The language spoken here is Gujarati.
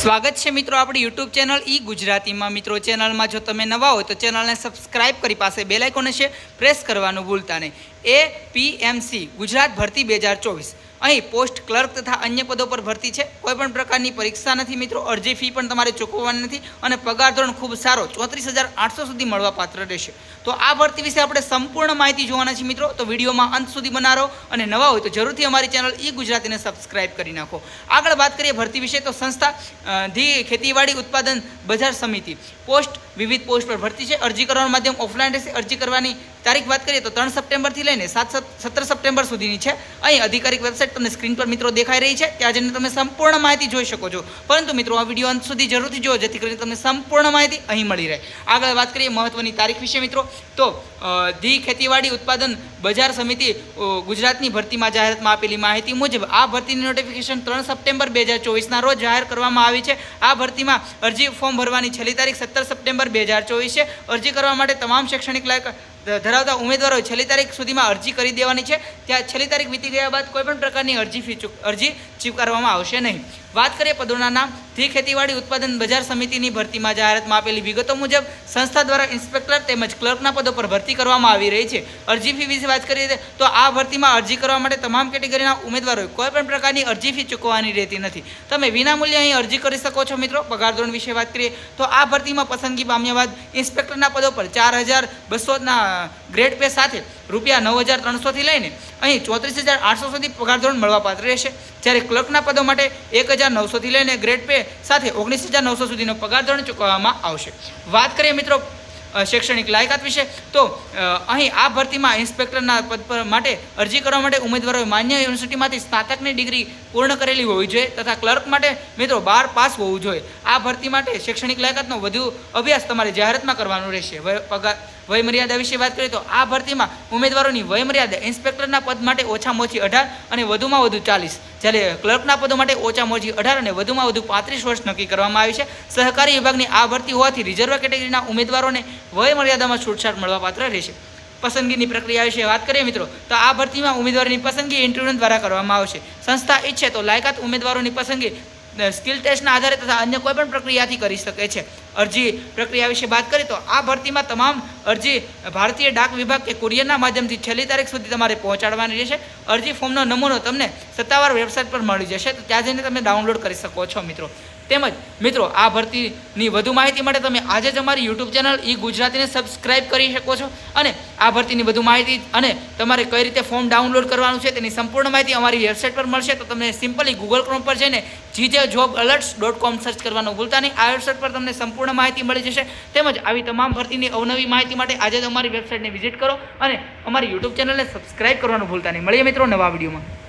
સ્વાગત છે મિત્રો આપણી યુટ્યુબ ચેનલ ઈ ગુજરાતીમાં. મિત્રો, ચેનલમાં જો તમે નવા હોય તો ચેનલને સબસ્ક્રાઇબ કરી પાસે બેલ આઇકોન છે, પ્રેસ કરવાનું ભૂલતા નહીં. એ પીએમસી ગુજરાત ભરતી બે હજાર ચોવીસ. અહીં પોસ્ટ ક્લર્ક તથા અન્ય પદો પર ભરતી છે. કોઈપણ પ્રકારની પરીક્ષા નથી મિત્રો. અરજી ફી પણ તમારે ચૂકવવાની નથી અને પગાર ધોરણ ખૂબ સારો ચોત્રીસ હજાર આઠસો સુધી મળવા પાત્ર રહેશે. તો આ ભરતી વિશે આપણે સંપૂર્ણ માહિતી જોવાના છે મિત્રો. તો વિડીયોમાં અંત સુધી બનારો અને નવા હોય તો જરૂરથી અમારી ચેનલ ઈ ગુજરાતીને સબસ્ક્રાઇબ કરી નાખો. આગળ વાત કરીએ ભરતી વિશે તો સંસ્થા ધી ખેતીવાડી ઉત્પાદન બજાર સમિતિ. પોસ્ટ વિવિધ પોસ્ટ પર ભરતી છે. અરજી કરવાનું માધ્યમ ઓફલાઈન રહેશે. અરજી કરવાની તારીખ વાત કરીએ તો ત્રણ સપ્ટેમ્બરથી લઈને સાત સત્તર સપ્ટેમ્બર સુધીની છે. અહીં અધિકારિક વેબસાઇટ તમને સ્ક્રીન પર મિત્રો દેખાઈ રહી છે, ત્યાં જઈને તમે સંપૂર્ણ માહિતી જોઈ શકો છો. પરંતુ મિત્રો, આ વીડિયો અંત સુધી જરૂરથી જો જેથી કરીને તમને સંપૂર્ણ માહિતી અહીં મળી રહે. આગળ વાત કરીએ મહત્વની તારીખ વિશે મિત્રો. તો ધી ખેતીવાડી ઉત્પાદન બજાર સમિતિ ગુજરાતની ભરતીમાં જાહેરાતમાં આપેલી માહિતી મુજબ, આ ભરતીની નોટિફિકેશન ત્રણ સપ્ટેમ્બર બે હજાર ચોવીસના રોજ જાહેર કરવામાં આવી છે. આ ભરતીમાં અરજી ફોર્મ ભરવાની છેલ્લી તારીખ સત્તર સપ્ટેમ્બર બે હજાર ચોવીસ છે. અરજી કરવા માટે તમામ શૈક્ષણિક લાયક ધરાવતા ઉમેદવારોએ છેલ્લી તારીખ સુધીમાં અરજી કરી દેવાની છે. ત્યાં છેલ્લી તારીખ વીતી ગયા બાદ કોઈપણ પ્રકારની અરજી ફી અરજી સ્વીકારવામાં આવશે નહીં. વાત કરીએ પદોના નામ. ધી ખેતીવાડી ઉત્પાદન બજાર સમિતિની ભરતીમાં જાહેરાતમાં આપેલી વિગતો મુજબ સંસ્થા દ્વારા ઇન્સ્પેક્ટર તેમજ ક્લર્કના પદો પર ભરતી કરવામાં આવી રહી છે. અરજી ફી વિશે વાત કરીએ તો આ ભરતીમાં અરજી કરવા માટે તમામ કેટેગરીના ઉમેદવારોએ કોઈપણ પ્રકારની અરજી ફી ચૂકવવાની રહેતી નથી. તમે વિનામૂલ્યે અહીં અરજી કરી શકો છો મિત્રો. પગાર ધોરણ વિશે વાત કરીએ તો આ ભરતીમાં પસંદગી પામ્યા બાદ ઇન્સ્પેક્ટરના પદો પર ચાર હજાર બસોના ગ્રેડ પે સાથે રૂપિયા નવ હજાર ત્રણસોથી લઈને અહીં ચોત્રીસ હજાર આઠસો સુધી પગાર ધોરણ મળવાપાત્ર રહેશે. જ્યારે ક્લર્કના પદો માટે એક હજાર નવસોથી લઈને ગ્રેડ પે સાથે ઓગણીસ હજાર નવસો સુધીનો પગાર ધોરણ ચૂકવવામાં આવશે. વાત કરીએ મિત્રો શૈક્ષણિક લાયકાત વિશે, તો અહીં આ ભરતીમાં ઇન્સ્પેક્ટરના પદ પર માટે અરજી કરવા માટે ઉમેદવારોએ માન્ય યુનિવર્સિટીમાંથી સ્નાતકની ડિગ્રી પૂર્ણ કરેલી હોવી જોઈએ તથા ક્લર્ક માટે મિત્રો બાર પાસ હોવું જોઈએ. આ ભરતી માટે શૈક્ષણિક લાયકાતનો વધુ અભ્યાસ તમારે જાહેરાતમાં કરવાનો રહેશે. પગાર, વયમર્યાદા વિશે વાત કરીએ તો આ ભરતીમાં ઉમેદવારોની વયમર્યાદા ઇન્સ્પેક્ટરના પદ માટે ઓછામાં ઓછી અઢાર અને વધુમાં વધુ ચાલીસ. જ્યારે ક્લર્કના પદો માટે ઓછામાં ઓછી અઢાર અને વધુમાં વધુ પાંત્રીસ વર્ષ નક્કી કરવામાં આવી છે. સહકારી વિભાગની આ ભરતી હોવાથી રિઝર્વ કેટેગરીના ઉમેદવારોને વયમર્યાદામાં છૂટછાટ મળવાપાત્ર રહેશે. પસંદગીની પ્રક્રિયા વિશે વાત કરીએ મિત્રો, તો આ ભરતીમાં ઉમેદવારોની પસંદગી ઇન્ટરવ્યુ દ્વારા કરવામાં આવશે. સંસ્થા ઈચ્છે તો લાયકાત ઉમેદવારોની પસંદગી સ્કિલ ટેસ્ટના આધારે તથા અન્ય કોઈ પણ પ્રક્રિયાથી કરી શકે છે. અરજી પ્રક્રિયા વિશે વાત કરીએ તો આ ભરતીમાં તમામ અરજી ભારતીય ડાક વિભાગ કે કુરિયરના માધ્યમથી છેલ્લી તારીખ સુધી તમારે પહોંચાડવાની રહેશે. અરજી ફોર્મનો નમૂનો તમને સત્તાવાર વેબસાઇટ પર મળી જશે. તો ત્યાં જઈને તમે ડાઉનલોડ કરી શકો છો મિત્રો. તેમજ મિત્રો, આ ભરતીની વધુ માહિતી માટે તમે આજે જ અમારી યુટ્યુબ ચેનલ ઈ ગુજરાતીને સબસ્ક્રાઇબ કરી શકો છો. અને આ ભરતીની વધુ માહિતી અને તમારે કઈ રીતે ફોર્મ ડાઉનલોડ કરવાનું છે તેની સંપૂર્ણ માહિતી અમારી વેબસાઇટ પર મળશે. તો તમને સિમ્પલી ગૂગલ ક્રોમ પર જઈને G J job alerts dot com search કરવાનું ભૂલતા નહીં. આ વેબસાઇટ પર તમને સંપૂર્ણ માહિતી મળી જશે. તેમજ આવી તમામ ભરતીની અવનવી માહિતી માટે આજે જ અમારી વેબસાઇટને વિઝિટ કરો અને અમારી યુટ્યુબ ચેનલને સબસ્ક્રાઇબ કરવાનું ભૂલતા નહીં. મળીએ મિત્રો નવા વિડીયોમાં.